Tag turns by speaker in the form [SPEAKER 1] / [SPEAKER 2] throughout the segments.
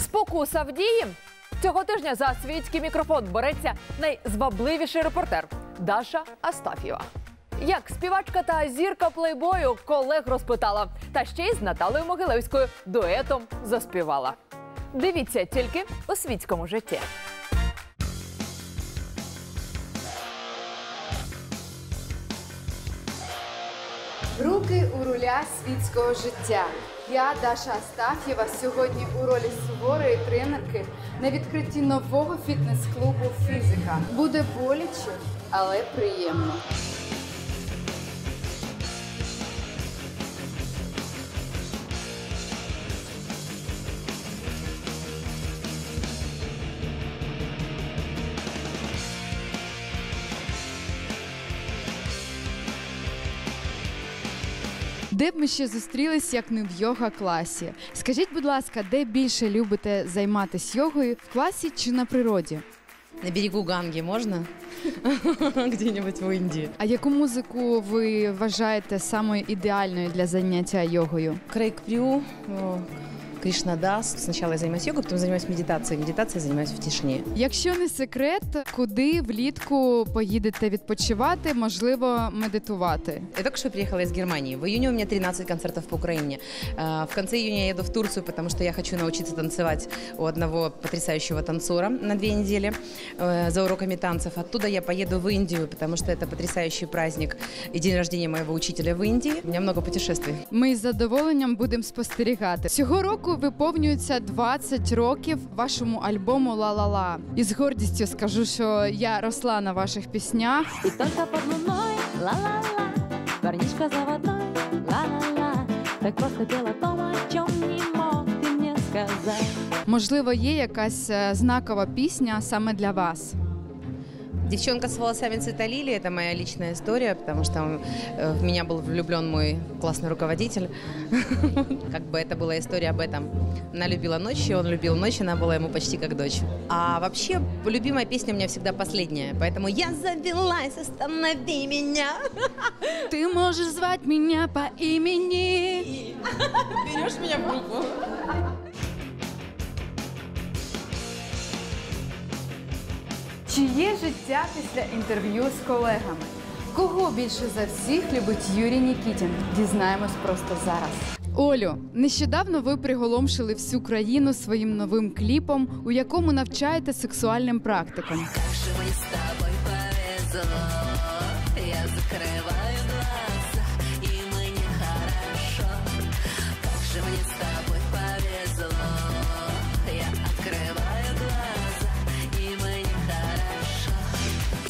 [SPEAKER 1] Спокуса в дії. Цього тижня за світський мікрофон бореться найзвабливіший репортер Даша Астафєва. Як співачка та зірка плейбою колег розпитала, та ще й з Наталою Могилевською дуетом заспівала. Дивіться тільки у світському житті.
[SPEAKER 2] Руки у руля світського життя. Я, Даша Астаф'єва, сьогодні у ролі суворої тренерки на відкритті нового фітнес-клубу Фізика. Буде боляче, але приємно.
[SPEAKER 3] Де б ми ще зустрілись, як не в йога класі? Скажіть, будь ласка, де більше любите займатися йогою в класі чи на природі?
[SPEAKER 4] На берегу Ганги можна? Где-нибудь в Індії.
[SPEAKER 3] А яку музику ви вважаєте самою ідеальною для заняття йогою?
[SPEAKER 4] Крейг Прю, о, Кришнадас. Сначала я занимаюсь йогой, потом занимаюсь медитацией. Медитацией занимаюсь в тишине.
[SPEAKER 3] Якщо не секрет, куди влітку поїдете відпочивати, можливо, медитувати?
[SPEAKER 4] Я только что приехала из Германии. В июне у меня 13 концертов по Украине. А, В конце июня я еду в Турцию, потому что я хочу научиться танцевать у одного потрясающего танцора на две недели э, за уроками танцев. Оттуда я поеду в Индию, потому что это потрясающий праздник и день рождения моего учителя в Индии. У меня много путешествий.
[SPEAKER 3] Ми з задоволенням будемо спостерігати. Цього року виповнюється 20 років вашому альбому Ла-ла-ла. І з гордістю скажу, що я росла на ваших піснях.
[SPEAKER 5] И только под луной, ла-ла-ла, парнишка заводной, ла-ла-ла, так просто пела о том, о чем не мог ты мне сказать.
[SPEAKER 3] Можливо, є якась е, знакова пісня саме для вас.
[SPEAKER 4] Девчонка с волосами цвета лилии – это моя личная история, потому что э, в меня был влюблен мой классный руководитель. Как бы это была история об этом. Она любила ночи, он любил ночь, она была ему почти как дочь. А вообще, любимая песня у меня всегда последняя, поэтому я завелась, останови меня.
[SPEAKER 3] Ти можеш звати мене по імені.
[SPEAKER 4] Берешь меня в руку.
[SPEAKER 2] Чи є життя після інтерв'ю з колегами? Кого більше за всіх любить Юрій Нікітін? Дізнаємось просто зараз.
[SPEAKER 3] Олю, нещодавно ви приголомшили всю країну своїм новим кліпом, у якому навчаєте сексуальним практикам.
[SPEAKER 6] же ми з тобою повезло Я закрываю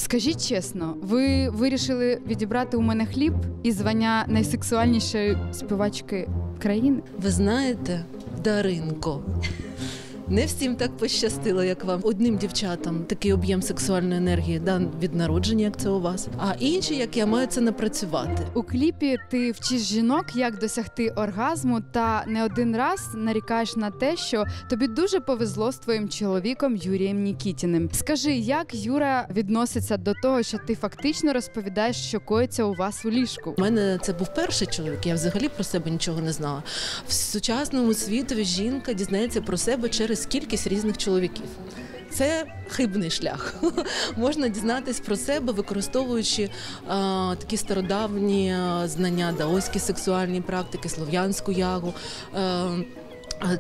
[SPEAKER 3] Скажіть чесно, ви вирішили відібрати у мене хліб і звання найсексуальнішої співачки країни?
[SPEAKER 7] Ви знаєте, Даринко. Не всім так пощастило, як вам. Одним дівчатам такий об'єм сексуальної енергії дан від народження, як це у вас. А інші, як я, маю це напрацювати.
[SPEAKER 3] У кліпі ти вчиш жінок, як досягти оргазму, та не один раз нарікаєш на те, що тобі дуже повезло з твоїм чоловіком Юрієм Нікітіним. Скажи, як Юра відноситься до того, що ти фактично розповідаєш, що коїться у вас у ліжку?
[SPEAKER 7] У мене це був перший чоловік. Я взагалі про себе нічого не знала. В сучасному світові жінка дізнається про себе через кількість різних чоловіків. Це хибний шлях. Можна дізнатись про себе, використовуючи а, такі стародавні знання, даоські сексуальні практики, слов'янську ягу. А,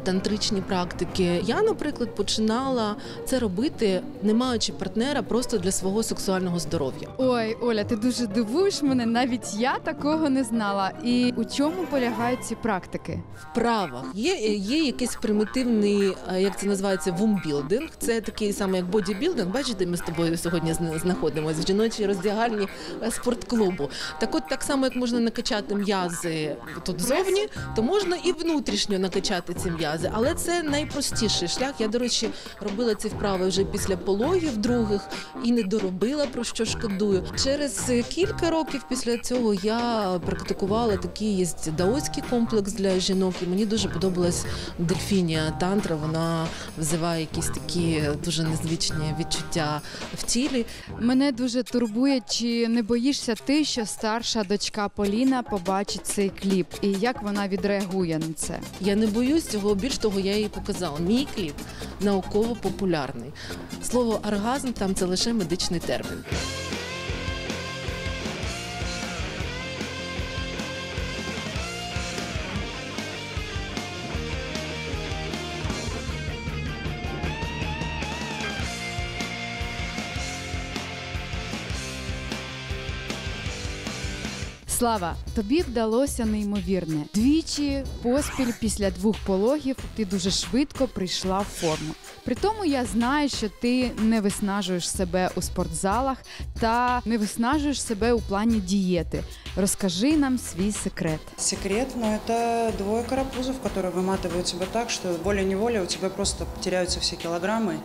[SPEAKER 7] Тантричні практики. Я, наприклад, починала це робити, не маючи партнера, просто для свого сексуального здоров'я.
[SPEAKER 3] Ой, Оля, ти дуже дивуєш мене. Навіть я такого не знала. І у чому полягають ці практики?
[SPEAKER 7] вправах. Є, є якийсь примітивний, е, як це називається, вумбілдинг. Це такий самий як бодібілдинг. Бачите, ми з тобою сьогодні зна- знаходимося в жіночій роздягальні е, спортклубу. Так от так само, як можна накачати м'язи тут зовні, то можна і внутрішньо накачати ці м'язи. Але це найпростіший шлях. Я, до речі, робила ці вправи вже після пологів других і не доробила, про що шкодую. Через е, кілька років після цього я практикувала такий є даоський комплекс для жінок, і мені дуже подобалась дельфінія тантра. Вона визиває якісь такі дуже незвичні відчуття в тілі.
[SPEAKER 3] Мене дуже турбує, чи не боїшся ти, що старша дочка Поліна побачить цей кліп, і як вона відреагує на це?
[SPEAKER 7] Я не боюсь, цього, більш того, я їй показала. Мій кліп науково популярний. Слово оргазм там це лише медичний термін.
[SPEAKER 3] Слава, тобі вдалося неймовірне. Двічі поспіль після двох пологів ти дуже швидко прийшла в форму. При тому я знаю, що ти не виснажуєш себе у спортзалах та не виснажуєш себе у плані дієти. Розкажи нам свій секрет.
[SPEAKER 8] Секрет, но это двое карапузов, которые выматывают тебя так, что волей-неволей у тебя просто теряются все килограммы, эм,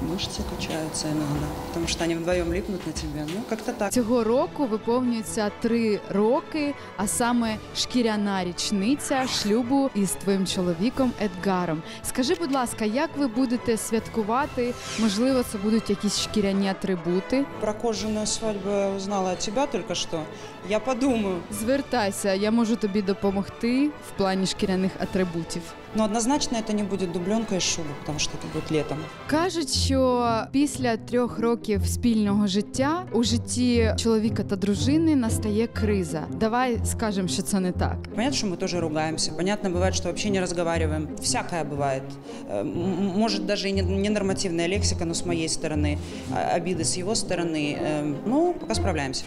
[SPEAKER 8] мышцы качаются иногда, потому что они вдвоем липнут на тебе. Ну, как-то так.
[SPEAKER 3] Цього року виповнюється три роки, а саме шкіряна річниця шлюбу із твоїм чоловіком Едгаром. Скажи, будь ласка, як ви будете святкувати? Можливо, це будуть якісь шкіряні атрибути?
[SPEAKER 8] Про кожаную свадьбу я узнала от тебя только что. Я подумаю.
[SPEAKER 3] Звертайся, я можу тобі допомогти в плані шкіряних атрибутів.
[SPEAKER 8] Но однозначно это не будет дубленка и шуба, потому что это будет летом.
[SPEAKER 3] Кажуть, що після трьох років спільного життя у житті чоловіка та дружини настає криза. Давай скажемо, що це не так.
[SPEAKER 8] Понятно, что мы тоже ругаемся. Понятно, бывает, что вообще не разговариваем. Всякое бывает. Э, м- Может, даже и не- ненормативная лексика, но с моей стороны, а- обиды с его стороны. Э, Ну, пока справляемся.